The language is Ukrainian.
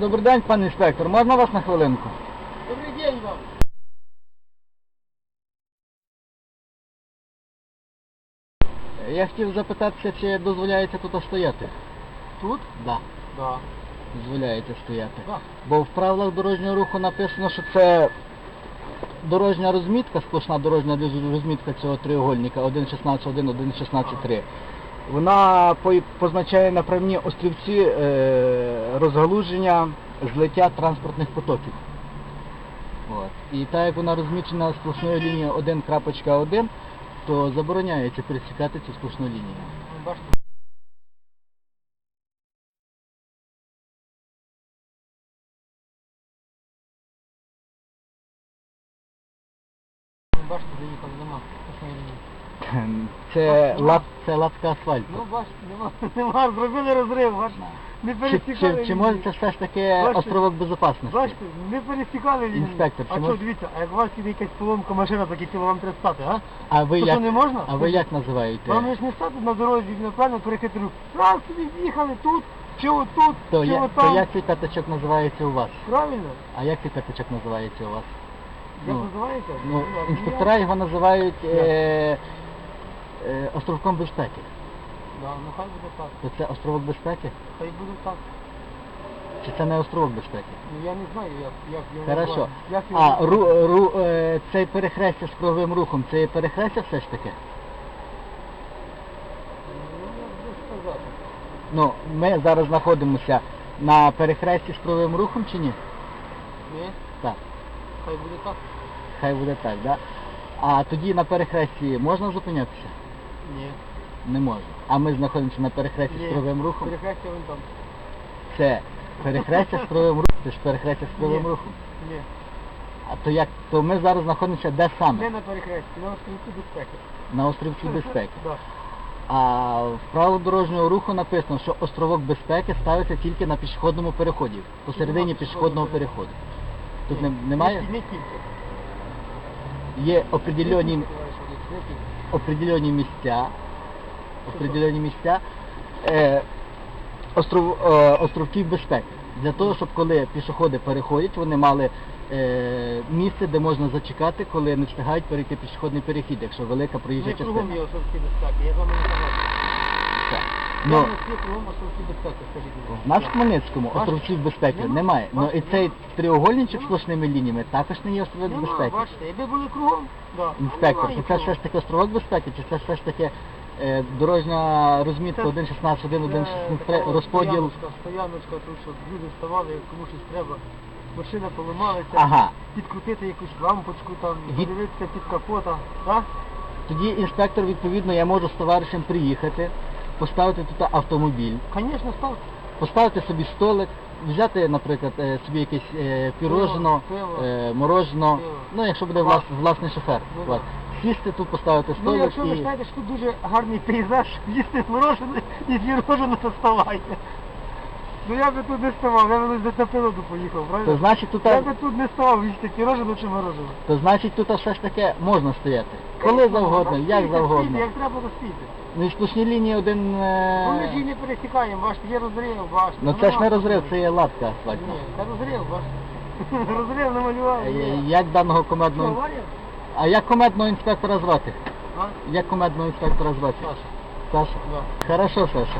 Добрий день, пан інспектор. Можна вас на хвилинку? Добрий день вам. Я хотів запитатися, чи дозволяється тут стояти. Тут? Да, Да. дозволяється стояти. Да. Бо в правилах дорожнього руху написано, що це дорожня розмітка, сплошна дорожня розмітка цього треугольника 1.16.1, 1.16.3. Вона по- позначає направні острівці е, розгалуження злиття транспортних потоків. От. І так як вона розмічена сплошною лінією 1.1, то забороняється пересікати цю сплошну лінію. Ви Бачите? Ви Бачите, заїхали, нема. Це, лад, це латка асфальту. Ну, бачите, нема, нема, зробили розрив, бачите. Не Чи, пересікали чи, чи лінію. може це все ж таки Бачите? островок безопасності? Бачите, не пересікали лінію. Інспектор, А чи що, мож- дивіться, а як у вас іде якась поломка машина, так і тіло вам треба стати, а? А ви То як, не можна? а ви як називаєте? Вам ж не стати на дорозі, неправильно перехити рух. Раз собі з'їхали тут, чи отут, То, чи я, отам. то як цей п'ятачок називається у вас? Правильно? А як цей п'ятачок називається у вас? Як Ну, називається? Ну, інспектора його називають е, е, островком безпеки. Да, ну хай буде так. То це островок безпеки? Хай буде так. Чи це не островок безпеки? Ну я не знаю, як, як його Хорошо. назвати. Як його А назвати? ру, ру, е, цей перехрестя з круговим рухом, це є перехрестя все ж таки? Ну, як би сказати. Ну, ми зараз знаходимося на перехресті з круговим рухом чи ні? Ні, Так. хай буде так. Хай буде так, да? А тоді на перехресті можна зупинятися? Ні. Не можна. А ми знаходимося на перехресті з круговим рухом. Перехрестя вон там. Це перехрестя з круговим рухом. Це ж перехрестя з круговим Ні. рухом. Ні. А то як? То ми зараз знаходимося де саме? Не на перехресті, на острівці безпеки. На островці безпеки. Да. А в правилах дорожнього руху написано, що островок безпеки ставиться тільки на пішохідному переході, посередині пішохідного переходу. Тут не, немає? Не, не тільки. Є определені, Не тільки. Определені місця, определені місця е, остров, е, островків безпеки. Для того, щоб коли пішоходи переходять, вони мали е, місце, де можна зачекати, коли не встигають перейти пішохідний перехід, якщо велика проїжджа Не кругом частина. є острівці безпеки, я з вами не согласен. Ну, Ну, є кругом острівці безпеки, скажіть мені. в нас в Хмельницькому островців безпеки Нема. немає. Ну і цей. Треугольничок з сплошними лініями також не є островок Нема, безпеки. бачите, якби були кругом, да. Інспектор, Немає чи це кругом. все ж таки островок безпеки, чи це все ж таки е, дорожня розмітка Це- 1.16.1, 1.16.3, розподіл. Стояночка, стояночка, тут щоб люди ставали, як кому щось треба. Машина поламалася, Ага. підкрутити якусь лампочку там, Від- подивитися під капота. Так? Тоді інспектор, відповідно, я можу з товаришем приїхати, поставити тут автомобіль, Звісно, став. Поставити собі столик, взяти, наприклад, е, собі якесь е, пірожено, Пиво, е, морожено, Пиво. ну якщо буде влас, власний шофер. Ну, От. Сісти тут, поставити Ну, столик якщо ви і... знаєте, що тут дуже гарний пейзаж, їсти морожене і пірожено, то вставайте. Ну я би тут не ставав, я би десь на природу поїхав, правильно? То значить тут, Я би тут не ставав їсти пірожено чи морожене. то значить тут все ж таки можна стояти. Коли завгодно, як завгодно. Як треба, то стійте. Ну і сплошні лінії один... е, Ну ми ж її не пересікаємо, бачите, є розрив, бачите. Ну це ж не розрив, це є латка асфальтна. Ні, це розрив, бачите. Розрив намалювали. Е, є. Як даного Що, комедного... аварія? А як комедного інспектора звати? А? Як комедного інспектора звати? Саша. Саша? Да. Хорошо, Саша.